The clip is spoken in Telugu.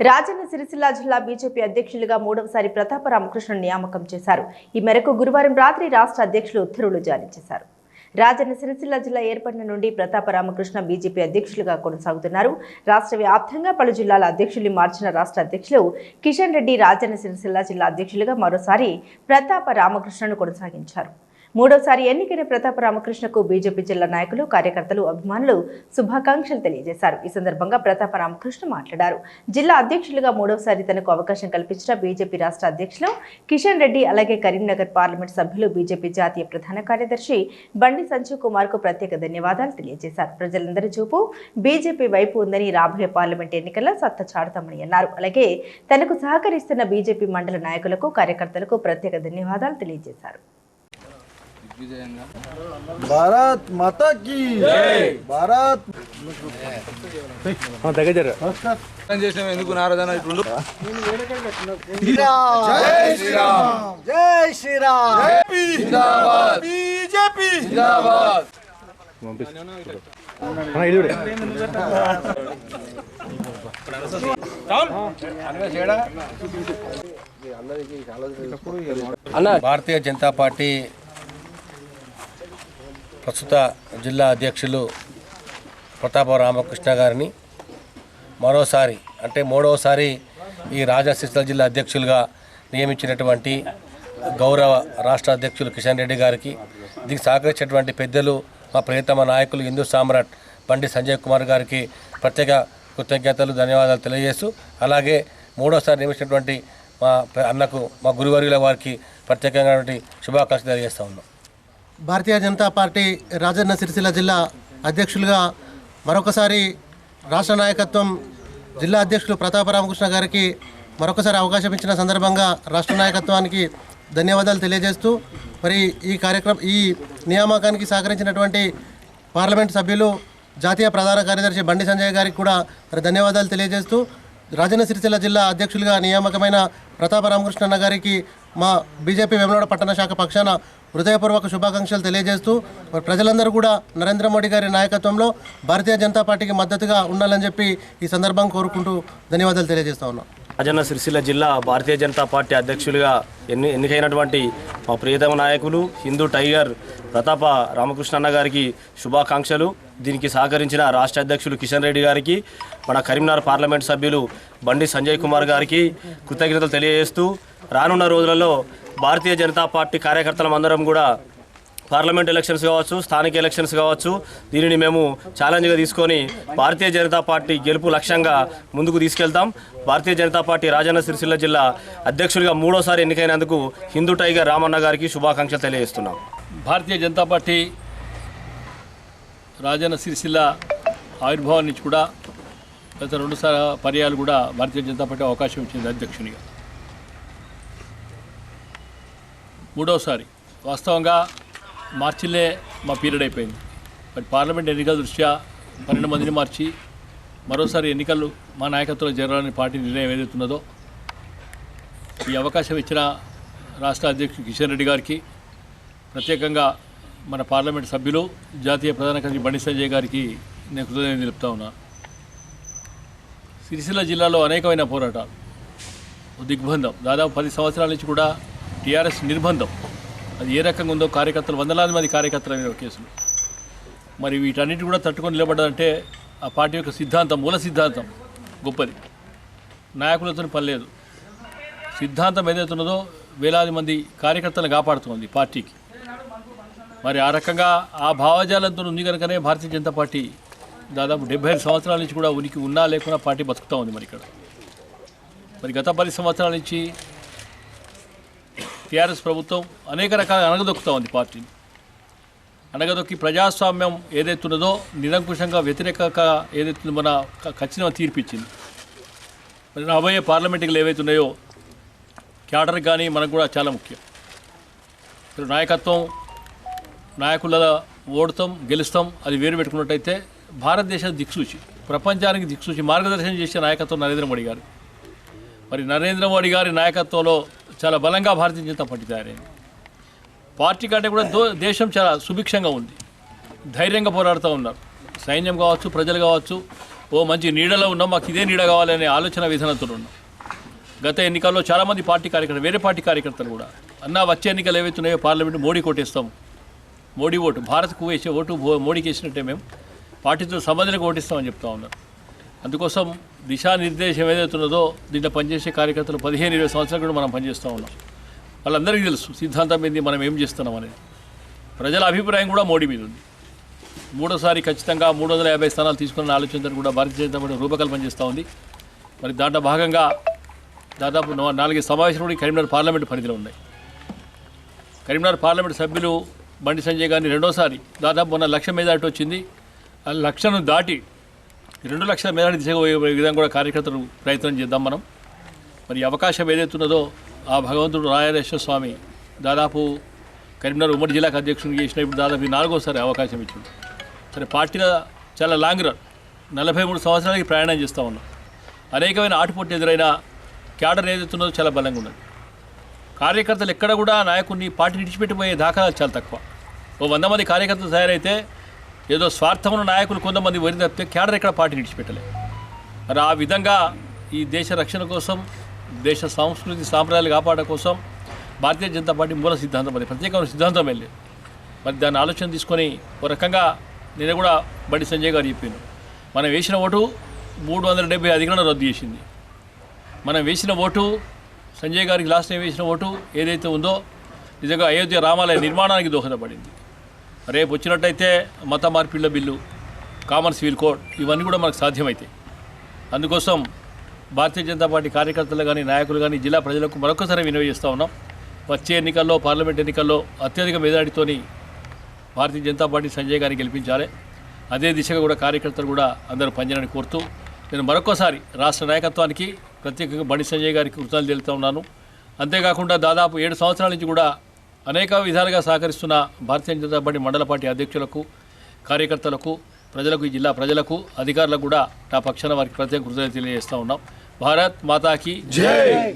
రాజన్న సిరిసిల్ల జిల్లా బీజేపీ అధ్యక్షులుగా మూడవసారి ప్రతాప రామకృష్ణ నియామకం చేశారు. ఈ మేరకు గురువారం రాత్రి రాష్ట్ర అధ్యక్షులు ఉత్తర్వులు జారీ చేశారు. రాజన్న సిరిసిల్ల జిల్లా ఏర్పడిన నుండి ప్రతాప రామకృష్ణ బీజేపీ అధ్యక్షులుగా కొనసాగుతున్నారు. రాష్ట్ర వ్యాప్తంగా పలు జిల్లాల అధ్యక్షులు మార్చిన రాష్ట్ర అధ్యక్షులు కిషన్ రెడ్డి రాజన్న సిరిసిల్ల జిల్లా అధ్యక్షులుగా మరోసారి ప్రతాప రామకృష్ణను కొనసాగించారు. మూడోసారి ఎన్నికైన ప్రతాప రామకృష్ణకు బీజేపీ జిల్లా నాయకులు కార్యకర్తలు అభిమానులు శుభాకాంక్షలు తెలియజేశారు. ఈ సందర్భంగా ప్రతాప రామకృష్ణ మాట్లాడారు. జిల్లా అధ్యక్షులుగా మూడోసారి తనకు అవకాశం కల్పించిన బీజేపీ రాష్ట్ర అధ్యక్షులు కిషన్ రెడ్డి అలాగే కరీంనగర్ పార్లమెంట్ సభ్యులు బీజేపీ జాతీయ ప్రధాన కార్యదర్శి బండి సంజీవ్ కుమార్కు ప్రత్యేక ధన్యవాదాలు తెలియజేశారు. ప్రజలందరి చూపు బీజేపీ వైపు ఉందని రాబోయే పార్లమెంట్ ఎన్నికల్లో సత్తా చాడతామని అన్నారు. అలాగే తనకు సహకరిస్తున్న బీజేపీ మండల నాయకులకు కార్యకర్తలకు ప్రత్యేక ధన్యవాదాలు తెలియజేశారు. భారత్ మాతా కీ భారత్. దగ్గర చేసిన ఎందుకు నారదన ఇప్పుడు జై శ్రీరామ్. జై శ్రీరామ్. బీజేపీ. జిందాబాద్. భారతీయ జనతా పార్టీ ప్రస్తుత జిల్లా అధ్యక్షులు ప్రతాప రామకృష్ణ గారిని మరోసారి అంటే మూడవసారి ఈ రాజశిస్తల జిల్లా అధ్యక్షులుగా నియమించినటువంటి గౌరవ రాష్ట్ర అధ్యక్షులు కిషన్ రెడ్డి గారికి దీనికి సహకరించినటువంటి పెద్దలు మా ప్రియతమ నాయకులు హిందూ సామ్రాట్ బండి సంజయ్ కుమార్ గారికి ప్రత్యేక కృతజ్ఞతలు ధన్యవాదాలు తెలియజేస్తూ అలాగే మూడోసారి నియమించినటువంటి మా అన్నకు మా గురువర్యుల వారికి ప్రత్యేకమైనటువంటి శుభాకాంక్షలు తెలియజేస్తూ ఉన్నాం. భారతీయ జనతా పార్టీ రాజన్న సిరిసిల్ల జిల్లా అధ్యక్షులుగా మరొకసారి రాష్ట్ర నాయకత్వం జిల్లా అధ్యక్షులు ప్రతాప రామకృష్ణ గారికి మరొకసారి అవకాశం ఇచ్చిన సందర్భంగా రాష్ట్ర నాయకత్వానికి ధన్యవాదాలు తెలియజేస్తూ మరి ఈ కార్యక్రమం ఈ నియామకానికి సహకరించినటువంటి పార్లమెంట్ సభ్యులు జాతీయ ప్రధాన కార్యదర్శి బండి సంజయ్ గారికి కూడా మరి ధన్యవాదాలు తెలియజేస్తూ రాజన్న సిరిసిల్ల జిల్లా అధ్యక్షులుగా నియామకమైన ప్రతాప రామకృష్ణన్న గారికి మా బీజేపీ వెమలాడ పట్టణ శాఖ పక్షాన హృదయపూర్వక శుభాకాంక్షలు తెలియజేస్తూ ప్రజలందరూ కూడా నరేంద్ర మోడీ గారి నాయకత్వంలో భారతీయ జనతా పార్టీకి మద్దతుగా ఉండాలని చెప్పి ఈ సందర్భం కోరుకుంటూ ధన్యవాదాలు తెలియజేస్తా ఉన్నాం. రాజన్న సిరిసిల్ల జిల్లా భారతీయ జనతా పార్టీ అధ్యక్షులుగా ఎన్ని ఎన్నికైనటువంటి మా ప్రియతమ నాయకులు హిందూ టైగర్ ప్రతాప రామకృష్ణన్న గారికి శుభాకాంక్షలు. దీనికి సహకరించిన రాష్ట్ర అధ్యక్షులు కిషన్ రెడ్డి గారికి మన కరీంనగర్ పార్లమెంట్ సభ్యులు బండి సంజయ్ కుమార్ గారికి కృతజ్ఞతలు తెలియజేస్తూ రానున్న రోజులలో భారతీయ జనతా పార్టీ కార్యకర్తలం అందరం కూడా పార్లమెంట్ ఎలక్షన్స్ కావచ్చు స్థానిక ఎలక్షన్స్ కావచ్చు దీనిని మేము ఛాలెంజ్గా తీసుకొని భారతీయ జనతా పార్టీ గెలుపు లక్ష్యంగా ముందుకు తీసుకెళ్తాం. భారతీయ జనతా పార్టీ రాజన్న సిరిసిల్ల జిల్లా అధ్యక్షుడిగా మూడోసారి ఎన్నికైనందుకు హిందూ టైగర్ రామన్న గారికి శుభాకాంక్షలు తెలియజేస్తున్నాం. భారతీయ జనతా పార్టీ రాజన్న సిరిసిల్ల ఆవిర్భావం నుంచి కూడా గత రెండు సార్ పర్యాలు కూడా భారతీయ జనతా పార్టీ అవకాశం ఇచ్చింది అధ్యక్షునిగా. మూడవసారి వాస్తవంగా మార్చిలే మా పీరియడ్ అయిపోయింది. బట్ పార్లమెంట్ ఎన్నికల దృష్ట్యా పన్నెండు మందిని మార్చి మరోసారి ఎన్నికలు మా నాయకత్వంలో జరగాలని పార్టీ నిర్ణయం ఏదైతున్నదో ఈ అవకాశం ఇచ్చిన రాష్ట్ర అధ్యక్షుడు కిషన్ రెడ్డి గారికి ప్రత్యేకంగా మన పార్లమెంట్ సభ్యులు జాతీయ ప్రధాన కార్యదర్శి బండి సంజయ్ గారికి నేను కృతజ్ఞత తెలుపుతా ఉన్నా. సిరిసిల్ల జిల్లాలో అనేకమైన పోరాటాలు దిగ్బంధం దాదాపు పది సంవత్సరాల నుంచి కూడా టీఆర్ఎస్ నిర్బంధం. అది ఏ రకంగా ఉందో కార్యకర్తలు వందలాది మంది కార్యకర్తల మీద కేసులు. మరి వీటన్నిటి కూడా తట్టుకొని నిలబడ్డదంటే ఆ పార్టీ యొక్క సిద్ధాంతం మూల సిద్ధాంతం గొప్పది. నాయకులతో పని లేదు. సిద్ధాంతం ఏదైతే ఉన్నదో వేలాది మంది కార్యకర్తలను కాపాడుతోంది పార్టీకి. మరి ఆ రకంగా ఆ భావజాలంతో ఉంది కనుకనే భారతీయ జనతా పార్టీ దాదాపు డెబ్బై ఐదు సంవత్సరాల నుంచి కూడా ఉనికి ఉన్నా లేకున్నా పార్టీ బతుకుతూ ఉంది మరి ఇక్కడ. మరి గత పది సంవత్సరాల నుంచి టీఆర్ఎస్ ప్రభుత్వం అనేక రకాల అనగదొక్కుతూ ఉంది పార్టీని. అనగదొక్కి ప్రజాస్వామ్యం ఏదైతే ఉన్నదో నిరంకుశంగా వ్యతిరేకంగా ఏదైతే మన ఖచ్చితంగా తీర్పిచ్చింది. మరి రాబోయే పార్లమెంటులు ఏవైతే ఉన్నాయో క్యాడర్ కానీ మనకు కూడా చాలా ముఖ్యం. ఇప్పుడు నాయకత్వం నాయకుల ఓడతాం గెలుస్తాం అది వేరు పెట్టుకున్నట్టయితే భారతదేశ దిక్సూచి ప్రపంచానికి దిక్సూచి మార్గదర్శనం చేసే నాయకత్వం నరేంద్ర మోడీ గారు. మరి నరేంద్ర మోడీ గారి నాయకత్వంలో చాలా బలంగా భారతీయ జనతా పార్టీ తయారైంది. పార్టీ కంటే కూడా దో దేశం చాలా సుభిక్షంగా ఉంది. ధైర్యంగా పోరాడుతూ ఉన్నారు. సైన్యం కావచ్చు ప్రజలు కావచ్చు ఓ మంచి నీడలో ఉన్నాం మాకు ఇదే నీడ కావాలనే ఆలోచన విధానంతో ఉన్నాం. గత ఎన్నికల్లో చాలామంది పార్టీ కార్యకర్తలు వేరే పార్టీ కార్యకర్తలు కూడా అన్న వచ్చే ఎన్నికలు ఏవైతున్నాయో పార్లమెంట్ మోడీ కొట్టేస్తాం మోడీ ఓటు భారత్కు వేసే ఓటు మోడీకి వేసినట్టే మేము. పార్టీతో సంబంధానికి ఓటిస్తామని చెప్తా ఉన్నారు. అందుకోసం దిశానిర్దేశం ఏదైతే ఉన్నదో దీంట్లో పనిచేసే కార్యకర్తలు పదిహేను ఇరవై సంవత్సరాలు కూడా మనం పనిచేస్తూ ఉన్నాం. వాళ్ళందరికీ తెలుసు సిద్ధాంతం ఏంది మనం ఏం చేస్తున్నాం అనేది. ప్రజల అభిప్రాయం కూడా మోడీ మీద ఉంది. మూడోసారి ఖచ్చితంగా మూడు వందల యాభై స్థానాలు తీసుకున్న ఆలోచనతో కూడా భారతీయ జనతా పార్టీ రూపకల్పన చేస్తూ ఉంది. మరి దాంట్లో భాగంగా దాదాపు నాలుగైదు సమావేశాలు కూడా కరీంనగర్ పార్లమెంట్ పరిధిలో ఉన్నాయి. కరీంనగర్ పార్లమెంట్ సభ్యులు బండి సంజయ్ గారిని రెండోసారి దాదాపు మొన్న లక్ష మెజార్టీ వచ్చింది. ఆ లక్షను దాటి రెండు లక్షల మేరకు దిశగా విధంగా కూడా కార్యకర్తలు ప్రయత్నం చేద్దాం మనం. మరి అవకాశం ఏదైతే ఉన్నదో ఆ భగవంతుడు రాయరేశ్వర స్వామి దాదాపు కరీంనగర్ ఉమ్మడి జిల్లాకు అధ్యక్షుడికి చేసిన ఇప్పుడు దాదాపు నాలుగోసారి అవకాశం ఇచ్చింది సరే పార్టీలో చాలా లాంగ్ రన్. నలభై మూడు సంవత్సరాలకి ప్రయాణం చేస్తూ ఉన్నాం. అనేకమైన ఆటుపోట్లు ఎదురైన క్యాడర్ ఏదైతే ఉన్నదో చాలా బలంగా ఉన్నది. కార్యకర్తలు ఎక్కడ కూడా నాయకుడిని పార్టీ విడిచిపెట్టిపోయే దాఖలాలు చాలా తక్కువ. ఓ వంద మంది కార్యకర్తలు తయారైతే ఏదో స్వార్థమున్న నాయకులు కొంతమంది వరి తప్పితే క్యాడర్ ఎక్కడ పార్టీ విడిచిపెట్టలే మరి ఆ విధంగా ఈ దేశ రక్షణ కోసం దేశ సంస్కృతి సాంప్రదాయాలు కాపాడడం కోసం భారతీయ జనతా పార్టీ మూల సిద్ధాంతం అది. ప్రత్యేకమైన సిద్ధాంతం వెళ్ళి. మరి దాన్ని ఆలోచన తీసుకొని ఒక రకంగా నేను కూడా బండి సంజయ్ గారు చెప్పాను మనం వేసిన ఓటు మూడు వందల డెబ్బై అధికరణ రద్దు చేసింది. మనం వేసిన ఓటు సంజయ్ గారికి లాస్ట్ టైం వేసిన ఓటు ఏదైతే ఉందో నిజంగా అయోధ్య రామాలయ నిర్మాణానికి దోహదపడింది. రేపు వచ్చినట్టయితే మత మార్పిళ్ళ బిల్లు కామన్ సివిల్ కోడ్ ఇవన్నీ కూడా మనకు సాధ్యమవుతాయి అందుకోసం భారతీయ జనతా పార్టీ కార్యకర్తలు కానీ నాయకులు కానీ జిల్లా ప్రజలకు మరొకసారి వినవి చేస్తూ ఉన్నాం. వచ్చే ఎన్నికల్లో పార్లమెంట్ ఎన్నికల్లో అత్యధిక మెజారిటీతోని భారతీయ జనతా పార్టీ సంజయ్ గారిని గెలిపించాలి. అదే దిశగా కూడా కార్యకర్తలు కూడా అందరూ పనిచేయాలని కోరుతూ నేను మరొకసారి రాష్ట్ర నాయకత్వానికి ప్రత్యేకంగా బండి సంజయ్ గారికి కృతజ్ఞతలు తెలుపుతా ఉన్నాను. అంతేకాకుండా దాదాపు ఏడు సంవత్సరాల నుంచి కూడా అనేక విధాలుగా సహకరిస్తున్న భారతీయ జనతా పార్టీ మండల పార్టీ అధ్యక్షులకు కార్యకర్తలకు ప్రజలకు జిల్లా ప్రజలకు అధికారులకు కూడా నా పక్షాన వారికి ప్రత్యేక కృతజ్ఞతలు తెలియజేస్తూ ఉన్నాం. భారత్ మాతాకి